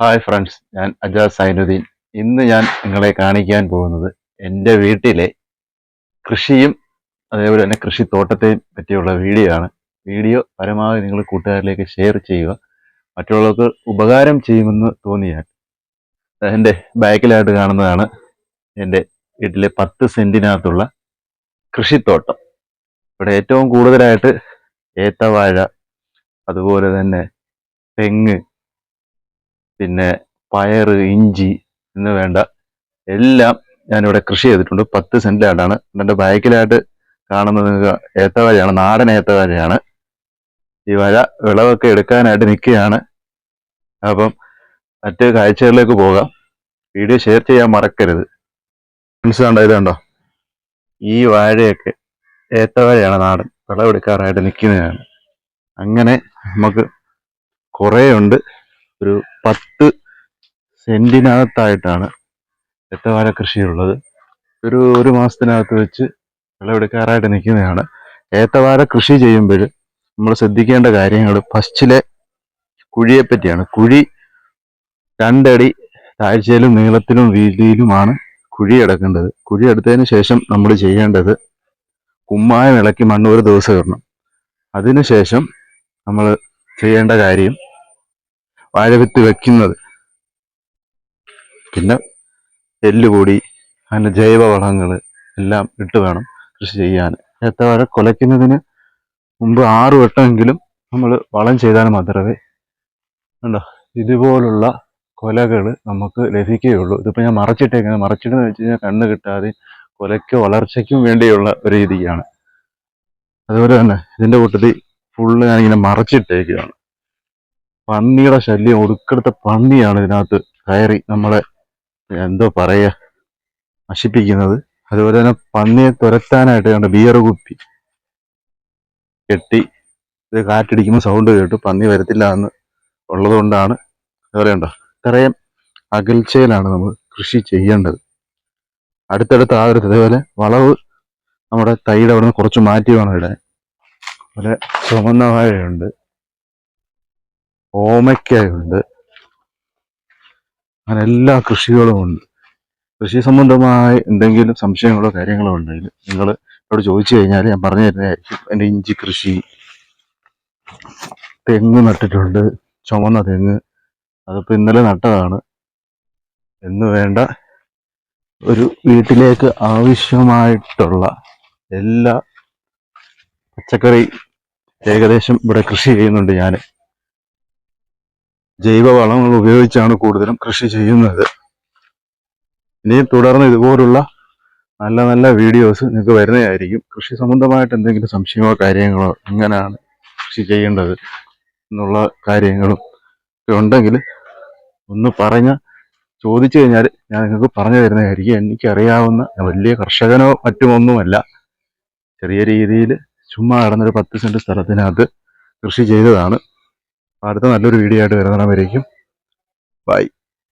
Hi friends ഞാൻ അജാസ് സൈനുദ്ദീൻ. ഇന്ന് ഞാൻ നിങ്ങളെ കാണിക്കാൻ പോകുന്നത് എന്റെ വീട്ടിലെ കൃഷിയും അതേപോലെ തന്നെ കൃഷിത്തോട്ടത്തെയും പറ്റിയുള്ള വീഡിയോ ആണ്. വീഡിയോ പരമാവധി നിങ്ങൾ കൂട്ടുകാരിലേക്ക് ഷെയർ ചെയ്യുക. മറ്റുള്ളവർക്ക് ഉപകാരം ചെയ്യുമെന്ന് തോന്നിയാൽ എന്റെ ബാക്കിലായിട്ട് കാണുന്നതാണ് എന്റെ വീട്ടിലെ പത്ത് സെന്റിനകത്തുള്ള കൃഷിത്തോട്ടം. ഇവിടെ ഏറ്റവും കൂടുതലായിട്ട് ഏത്തവാഴ അതുപോലെ തന്നെ തെങ്ങ് പിന്നെ പയറ് ഇഞ്ചി എന്ന് വേണ്ട എല്ലാം ഞാനിവിടെ കൃഷി ചെയ്തിട്ടുണ്ട്. പത്ത് സെന്റിലായിട്ടാണ്. എന്റെ ബാക്കിലായിട്ട് കാണുന്നത് ഏത്തവാഴയാണ് നാടൻ ഏത്തവാഴയാണ് ഈ വഴ വിളവൊക്കെ എടുക്കാനായിട്ട് നിൽക്കുകയാണ്. അപ്പം മറ്റ് കാഴ്ചകളിലേക്ക് പോകാം. വീഡിയോ ഷെയർ ചെയ്യാൻ മറക്കരുത്. മനസ്സിലുണ്ടോ ഇതുണ്ടോ ഈ വാഴയൊക്കെ ഏത്തവാഴയാണ് നാടൻ. വിളവെടുക്കാറായിട്ട് നിൽക്കുന്നതാണ്. അങ്ങനെ നമുക്ക് കുറേ ഉണ്ട് ഒരു പത്ത് സെന്റിനകത്തായിട്ടാണ് ഏത്തവാഴ കൃഷിയുള്ളത് ഒരു ഒരു മാസത്തിനകത്ത് വെച്ച് വിളവെടുക്കാറായിട്ട് നിൽക്കുന്നതാണ്. ഏത്തവാഴ കൃഷി ചെയ്യുമ്പോൾ നമ്മൾ ശ്രദ്ധിക്കേണ്ട കാര്യങ്ങൾ ഫസ്റ്റിലെ കുഴിയെ പറ്റിയാണ് കുഴി രണ്ടടി താഴ്ചയിലും നീളത്തിലും വീതിയിലുമാണ് കുഴി എടുക്കേണ്ടത്. കുഴി എടുത്തതിന് ശേഷം നമ്മൾ ചെയ്യേണ്ടത് കുമ്മായം ഇളക്കി മണ്ണ് ഒരു ദിവസം ഇടണം. അതിനുശേഷം നമ്മൾ ചെയ്യേണ്ട കാര്യം വാഴവിത്ത് വെക്കുന്നത്. പിന്നെ എല്ലുപൊടി അങ്ങനെ ജൈവ വളങ്ങൾ എല്ലാം ഇട്ട് വേണം കൃഷി ചെയ്യാൻ. ഏത്തവാഴ കൊലയ്ക്കുന്നതിന് മുമ്പ് ആറ് വട്ടമെങ്കിലും നമ്മൾ വളം ചെയ്താൽ മാത്രമേ ഉണ്ടോ ഇതുപോലുള്ള കൊലകൾ നമുക്ക് ലഭിക്കുകയുള്ളൂ. ഇതിപ്പോൾ ഞാൻ മറച്ചിട്ടേക്കുന്നത്. മറച്ചിട്ടെന്ന് വെച്ച് കഴിഞ്ഞാൽ കണ്ണ് കിട്ടാതെ കൊലയ്ക്ക് വളർച്ചയ്ക്കും വേണ്ടിയുള്ള ഒരു രീതിയാണ്. അതുപോലെ തന്നെ ഇതിന്റെ കൂട്ടത്തിൽ ഫുള്ള് ഞാനിങ്ങനെ മറച്ചിട്ടേക്കുകയാണ്. പന്നിയുടെ ശല്യം ഒടുക്കടുത്ത പന്നിയാണ് ഇതിനകത്ത് കയറി നമ്മളെ എന്തോ പറയുക നശിപ്പിക്കുന്നത്. അതുപോലെ തന്നെ പന്നിയെ തുരത്താനായിട്ട് കണ്ട ബിയർ കുപ്പി കെട്ടി ഇത് കാറ്റടിക്കുമ്പോൾ സൗണ്ട് കേട്ടു. പന്നി വരത്തില്ല എന്ന് ഉള്ളത് കൊണ്ടാണ് ഉണ്ടോ ഇത്രയും അകൽച്ചയിലാണ് നമ്മൾ കൃഷി ചെയ്യേണ്ടത്. അടുത്തടുത്ത് ആദരത്ത് അതേപോലെ വളവ് നമ്മുടെ തൈയുടെ അവിടെ നിന്ന് കുറച്ച് മാറ്റി വേണം ഇടാൻ. അതുപോലെ ചുമന്ന വാഴയുണ്ട് ഓമയ്ക്കയുണ്ട്. അങ്ങനെ എല്ലാ കൃഷികളും ഉണ്ട്. കൃഷി സംബന്ധമായി എന്തെങ്കിലും സംശയങ്ങളോ കാര്യങ്ങളോ ഉണ്ടെങ്കിൽ നിങ്ങൾ എന്നോട് ചോദിച്ചു കഴിഞ്ഞാൽ ഞാൻ പറഞ്ഞു തരുന്നതായിരിക്കും എന്റെ ഇഞ്ചി കൃഷി തെങ്ങ് നട്ടിട്ടുണ്ട് ചുമന്ന തെങ്ങ് അതിപ്പോൾ ഇന്നലെ നട്ടതാണ്. എന്ന് വേണ്ട ഒരു വീട്ടിലേക്ക് ആവശ്യമായിട്ടുള്ള എല്ലാ പച്ചക്കറി ഏകദേശം ഇവിടെ കൃഷി ചെയ്യുന്നുണ്ട് ഞാൻ ജൈവ വളങ്ങൾ ഉപയോഗിച്ചാണ് കൂടുതലും കൃഷി ചെയ്യുന്നത്. ഇനി തുടർന്ന് ഇതുപോലുള്ള നല്ല നല്ല വീഡിയോസ് നിങ്ങൾക്ക് വരുന്നതായിരിക്കും. കൃഷി സംബന്ധമായിട്ട് എന്തെങ്കിലും സംശയമോ കാര്യങ്ങളോ എങ്ങനെയാണ് കൃഷി ചെയ്യേണ്ടത് എന്നുള്ള കാര്യങ്ങളും ഒക്കെ ഉണ്ടെങ്കിൽ ഒന്ന് പറഞ്ഞ ചോദിച്ചു കഴിഞ്ഞാൽ ഞാൻ നിങ്ങൾക്ക് പറഞ്ഞു തരുന്നതായിരിക്കും. എനിക്കറിയാവുന്ന വലിയ കർഷകനോ മറ്റുമൊന്നുമല്ല. ചെറിയ രീതിയിൽ ചുമ്മാ കിടന്നൊരു പത്ത് സെന്റ് സ്ഥലത്തിനകത്ത് കൃഷി ചെയ്തതാണ്. അടുത്ത നല്ലൊരു വീഡിയോ ആയിട്ട് വരുന്നവരേക്കും ബൈ